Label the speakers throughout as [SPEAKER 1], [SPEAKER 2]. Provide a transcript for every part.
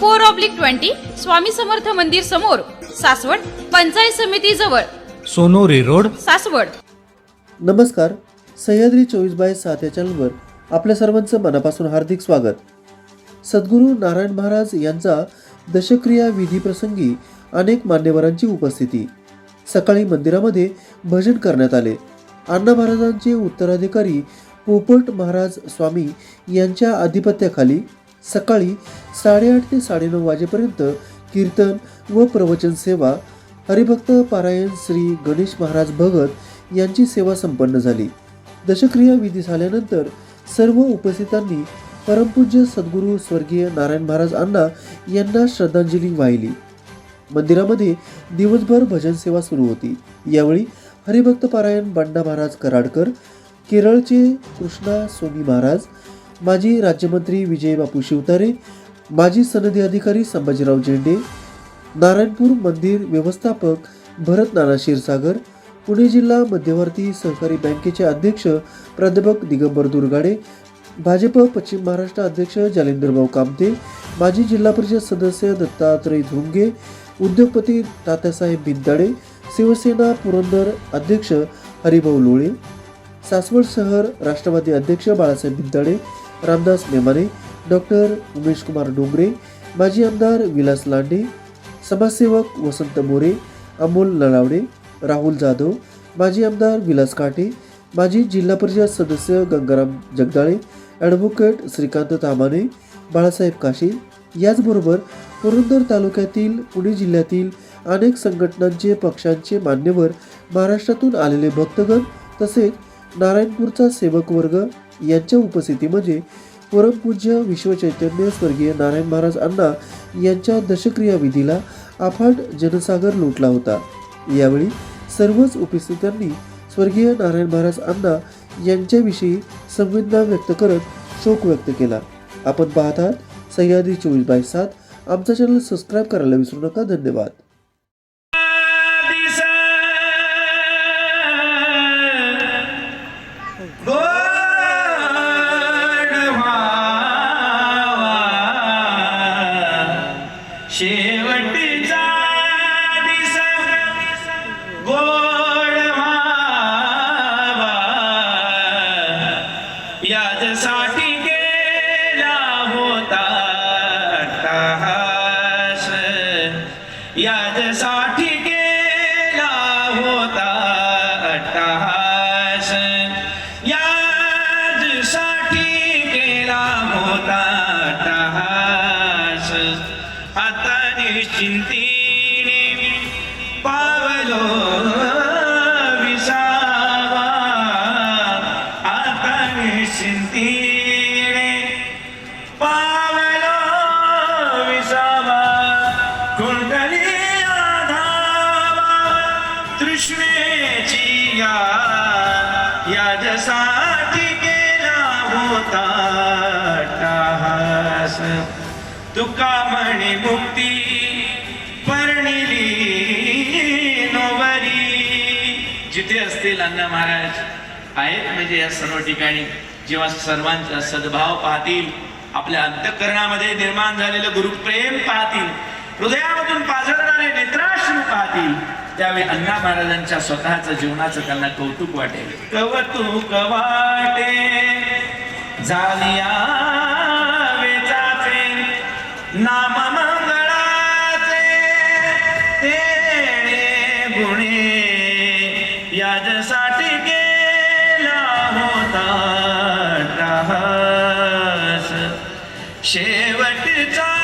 [SPEAKER 1] four oblique twenty Swami Samarth मंदिर समोर सासवड पंचायत समिती जवळ.
[SPEAKER 2] सोनोरी रोड.
[SPEAKER 1] सासवड.
[SPEAKER 3] नमस्कार सह्याद्री चोवीस बाय सात या चॅनलवर आपल्या सर्वांचं मनापासून हार्दिक स्वागत. सद्गुरू नारायण महाराज यांचा दशक्रिया विधीप्रसंगी अनेक मान्यवरांची उपस्थिती. सकाळी मंदिरामध्ये भजन करण्यात आले. अण्णा महाराजांचे उत्तराधिकारी पोपट महाराज स्वामी यांच्या आधिपत्याखाली सकाळी साडेआठ ते साडेनऊ वाजेपर्यंत कीर्तन व प्रवचन सेवा हरिभक्त पारायण श्री गणेश महाराज भगत यांची सेवा संपन्न झाली. दशक्रिया विधी झाल्यानंतर सर्व उपस्थितांनी परमपूज्य सद्गुरू स्वर्गीय नारायण महाराज अण्णा यांना श्रद्धांजली वाहिली. मंदिरामध्ये दिवसभर भजन सेवा सुरू होती. यावेळी हरिभक्त पारायण बंडा महाराज कराडकर केरळचे कृष्णा स्वामी महाराज माजी राज्यमंत्री विजय बापू शिवतारे माजी सनदी अधिकारी संभाजीराव झेंडे नारायणपूर मंदिर व्यवस्थापक भरत नाना क्षीरसागर पुणे जिल्हा मध्यवर्ती सहकारी बँकेचे अध्यक्ष प्राध्यापक दिगंबर दुर्गाडे भाजप पश्चिम महाराष्ट्र अध्यक्ष जालिंदरभाऊ कामते माजी जिल्हा परिषद सदस्य दत्तात्रय धुंगे उद्योगपती तात्यासाहेब बिंदाडे शिवसेना पुरंदर अध्यक्ष हरिभाऊ लोळे सासवड शहर राष्ट्रवादी अध्यक्ष बाळासाहेब बिंदाडे रामदास नेमाने डॉक्टर उमेश कुमार डोंगरे माजी आमदार विलास लांडे समाजसेवक वसंत मोरे अमोल नलावडे राहुल जाधव माजी आमदार विलास काटे माजी जिल्हा परिषद सदस्य गंगाराम जगदाळे ॲडव्होकेट श्रीकांत तामाने बाळासाहेब काशी. याचबरोबर पुरंदर तालुक्यातील पुणे जिल्ह्यातील अनेक संघटनांचे पक्षांचे मान्यवर महाराष्ट्रातून आलेले भक्तगण तसेच नारायणपूरचा सेवक वर्ग यांच्या उपस्थितीमध्ये परमपूज्य विश्वचैतन्य स्वर्गीय नारायण महाराज अण्णा यांच्या दशक्रिया विधीला अफाट जनसागर लोटला होता. यावेळी सर्वच उपस्थितांनी स्वर्गीय नारायण महाराज अण्णा यांच्याविषयी संवेदना व्यक्त करत शोक व्यक्त केला. आपण पाहत आहात सह्याद्री चोवीस बाय सात. आमचा चॅनल सबस्क्राईब करायला विसरू नका. धन्यवाद.
[SPEAKER 4] शेवटचा दिस गोड व्हावा गेला होता अट्टहास याच्यासाठी गेला होता या याच्यासाठी गेला होता टाहास तुका म्हणे मुक्ती पर्णिली नोवरी जिथे असतील अण्णा महाराज आहेत म्हणजे या सर्व ठिकाणी. जेव्हा सर्वांचा सद्भाव पाहतील आपल्या अंतःकरणामध्ये निर्माण झालेलं गुरुप्रेम पाहतील हृदयामधून पाजळणारे नेत्राश्रू पाहतील. त्यावेळी अण्णा महाराजांच्या स्वतःचं जीवनाचं त्यांना कौतुक वाटेल. कवतुक वाटे झालिया वेचाचे नाम मंगळाचे तेणे गुणे याच्यासाठी गेला होता शेवटचा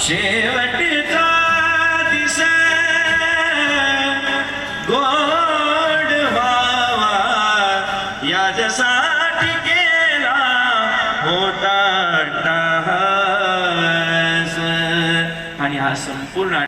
[SPEAKER 4] शेवटचा दिसा. गोड भावा याजसाठी केला होता आणि हा संपूर्ण